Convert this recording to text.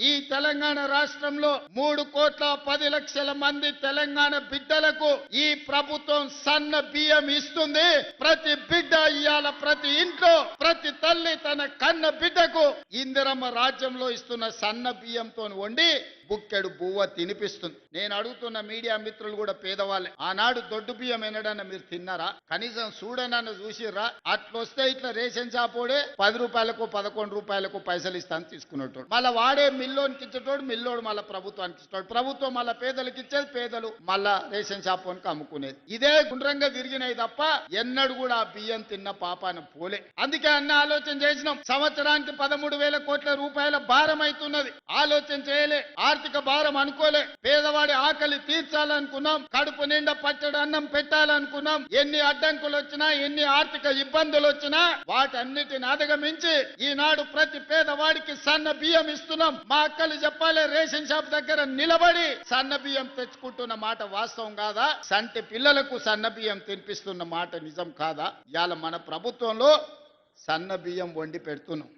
ఈ తెలంగాణ రాష్ట్రంలో మూడు కోట్ల పది లక్షల మంది తెలంగాణ బిడ్డలకు ఈ ప్రభుత్వం సన్న బియ్యం ఇస్తుంది. ప్రతి బిడ్డ ఇవాళ ప్రతి ఇంట్లో తల్లి తన కన్న బిడ్డకు ఇందిరమ్మ రాజ్యంలో ఇస్తున్న సన్న బియ్యంతో వండి బుక్కెడు బువ్వ తినిపిస్తుంది. నేను అడుగుతున్న మీడియా మిత్రులు కూడా పేదవాళ్ళే. ఆనాడు దొడ్డు బియ్యం ఎన్నడన్న మీరు తిన్నారా? కనీసం చూడనన్న చూసిర్రా? అట్లొస్తే ఇట్లా రేషన్ షాపోడే పది రూపాయలకు పదకొండు రూపాయలకు పైసలు ఇస్తాను తీసుకునేటోడు మళ్ళీ వాడే మిల్లోనికి ఇచ్చేటోడు మిల్లోడు మళ్ళీ ప్రభుత్వానికి ఇస్తాడు ప్రభుత్వం మళ్ళీ పేదలకు ఇచ్చేది పేదలు మళ్ళా రేషన్ షాపోనికి అమ్ముకునేది. ఇదే గుండ్రంగా తిరిగినాయి తప్ప ఎన్నడు కూడా ఆ బియ్యం తిన్న పాపాన పోలే. అందుకే అన్న ఆలోచన చేసినాం. సంవత్సరానికి పదమూడు వేల కోట్ల రూపాయల భారం అవుతున్నది ఆలోచన చేయలే ఆర్థిక భారం అనుకోలే. పేదవాడి ఆకలి తీర్చాలనుకున్నాం. కడుపు నిండా పచ్చడి అన్నం పెట్టాలనుకున్నాం. ఎన్ని అడ్డంకులు వచ్చినా ఎన్ని ఆర్థిక ఇబ్బందులు వచ్చినా వాటన్నిటిని అధిగమించి ఈనాడు ప్రతి పేదవాడికి సన్న బియ్యం ఇస్తున్నాం. మా అక్కలు చెప్పాలి రేషన్ షాప్ దగ్గర నిలబడి సన్న బియ్యం తెచ్చుకుంటున్న మాట వాస్తవం కాదా? సంటి పిల్లలకు సన్న బియ్యం తినిపిస్తున్న మాట నిజం కాదా? ఇవాళ మన ప్రభుత్వంలో సన్న బియ్యం వండి పెడుతున్నాం.